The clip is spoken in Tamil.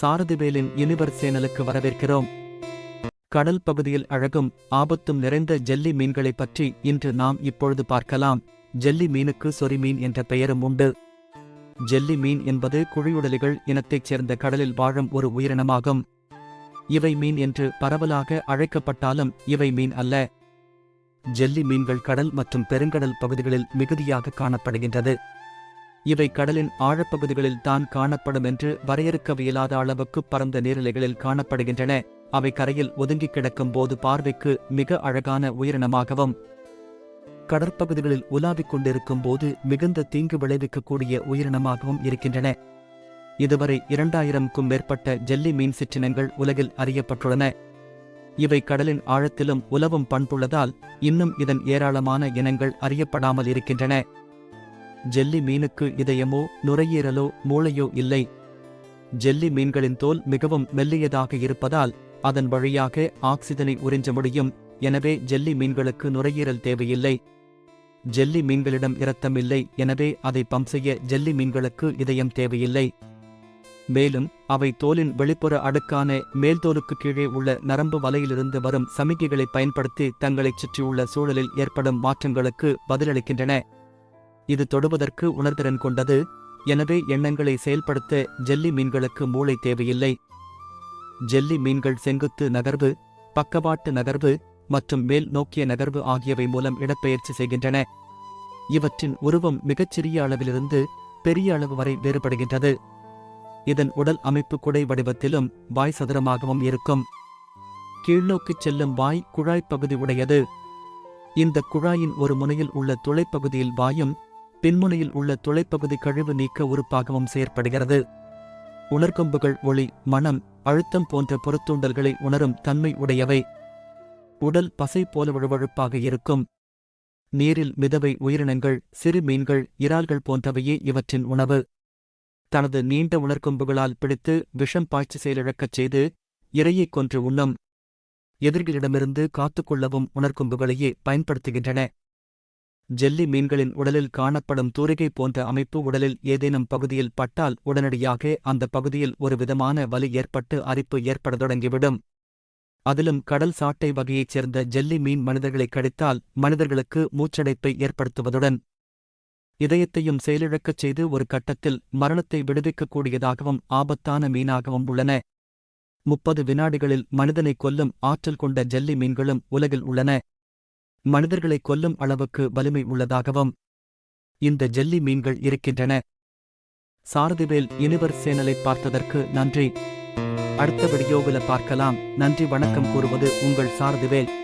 சாரதிவேலின் யுனிவர் சேனலுக்கு வரவேற்கிறோம். கடல் பகுதியில் அழகும் ஆபத்தும் நிறைந்த ஜெல்லி மீன்களைப் பற்றி இன்று நாம் இப்பொழுது பார்க்கலாம். ஜெல்லி மீனுக்கு சொறி மீன் என்ற பெயரும் உண்டு. ஜெல்லி மீன் என்பது குழியுடலிகள் இனத்தைச் சேர்ந்த கடலில் வாழும் ஒரு உயிரினமாகும். இவை மீன் என்று பரவலாக அழைக்கப்பட்டாலும் இவை மீன் அல்ல. ஜெல்லி மீன்கள் கடல் மற்றும் பெருங்கடல் பகுதிகளில் மிகுதியாக காணப்படுகின்றது. இவை கடலின் ஆழப்பகுதிகளில் தான் காணப்படும் என்று வரையறுக்கவியலாத அளவுக்கு பரந்த நீர்நிலைகளில் காணப்படுகின்றன. அவை கரையில் ஒதுங்கிக் கிடக்கும் போது பார்வைக்கு மிக அழகான உயிரினமாகவும் கடற்பகுதிகளில் உலாவிக் கொண்டிருக்கும் போது மிகுந்த தீங்கு விளைவிக்கக்கூடிய உயிரினமாகவும் இருக்கின்றன. இதுவரை இரண்டாயிரம்க்கும் மேற்பட்ட ஜெல்லி மீன் சிற்றினங்கள் உலகில் அறியப்பட்டுள்ளன. இவை கடலின் ஆழத்திலும் உலவும் பண்புள்ளதால் இன்னும் இதன் ஏராளமான இனங்கள் அறியப்படாமல் இருக்கின்றன. ஜெல்லி மீனுக்கு இதயமோ நுரையீரலோ மூளையோ இல்லை. ஜெல்லி மீன்களின் தோல் மிகவும் மெல்லியதாக இருப்பதால் அதன் வழியாக ஆக்சிஜனை உறிஞ்ச முடியும். எனவே ஜெல்லி மீன்களுக்கு நுரையீரல் தேவையில்லை. ஜெல்லி மீன்களிடம் இரத்தமில்லை எனவே அதை பம்ப் செய்ய ஜெல்லி மீன்களுக்கு இதயம் தேவையில்லை. மேலும் அவை தோலின் வெளிப்புற அடுக்கான மேல்தோலுக்கு கீழே உள்ள நரம்பு வலையிலிருந்து வரும் சமிகைகளை பயன்படுத்தி தங்களைச் சுற்றியுள்ள சூழலில் ஏற்படும் மாற்றங்களுக்கு பதிலளிக்கின்றன. இது தொடுவதற்கு உணர்திறன் கொண்டது. எனவே எண்ணங்களை செயல்படுத்த ஜெல்லி மீன்களுக்கு மூளை தேவையில்லை. ஜெல்லி மீன்கள் செங்குத்து நகர்வு பக்கவாட்டு நகர்வு மற்றும் மேல் நோக்கிய நகர்வு ஆகியவை மூலம் இடப்பெயர்ச்சி செய்கின்றன. இவற்றின் உருவம் மிகச்சிறிய அளவிலிருந்து பெரிய அளவு வரை வேறுபடுகின்றது. இதன் உடல் அமைப்பு குடை வடிவத்திலும் வாய் சதுரமாகவும் இருக்கும். கீழ்நோக்கிச் செல்லும் வாய் குழாய் பகுதி உடையது. இந்த குழாயின் ஒரு முனையில் உள்ள துளைப்பகுதியில் வாயும் பின்முனையில் உள்ள துளைப்பகுதி கழிவு நீக்க உறுப்பாகவும் செயற்படுகிறது. உணர்கொம்புகள் ஒளி மனம் அழுத்தம் போன்ற பொருத்தூண்டல்களை உணரும் தன்மை உடையவை. உடல் பசை போல வழுவழுப்பாக இருக்கும். நீரில் மிதவை உயிரினங்கள் சிறு மீன்கள் இறால்கள் போன்றவையே இவற்றின் உணவு. தனது நீண்ட உணர்கொம்புகளால் பிடித்து விஷம் பாய்ச்சி செயலிழக்கச் செய்து இரையைக் கொன்று உண்ணும். எதிரிகளிடமிருந்து காத்துக்கொள்ளவும் உணர்கொம்புகளையே பயன்படுத்துகின்றன. ஜெல்லி மீன்களின் உடலில் காணப்படும் தூரிகை போன்ற அமைப்பு உடலில் ஏதேனும் பகுதியில் பட்டால் உடனடியாக அந்த பகுதியில் ஒரு விதமான வலி ஏற்பட்டு அரிப்பு ஏற்படத் தொடங்கிவிடும். அதிலும் கடல் சாட்டை வகையைச் சேர்ந்த ஜெல்லி மீன் மனிதர்களை கடித்தால் மனிதர்களுக்கு மூச்சடைப்பை ஏற்படுத்துவதுடன் இதயத்தையும் செயலிழக்கச் செய்து ஒரு கட்டத்தில் மரணத்தை விடுவிக்கக்கூடியதாகவும் ஆபத்தான மீனாகவும் உள்ளன. முப்பது வினாடிகளில் மனிதனை கொல்லும் ஆற்றல் கொண்ட ஜெல்லி மீன்களும் உலகில் உள்ளன. மனிதர்களை கொல்லும் அளவுக்கு வலிமை உள்ளதாகவும் இந்த ஜெல்லி மீன்கள் இருக்கின்றன. சாரதிவேல் இனிவர் சேனலை பார்த்ததற்கு நன்றி. அடுத்த வீடியோவில் பார்க்கலாம். நன்றி வணக்கம் கூறுவது உங்கள் சாரதிவேல்.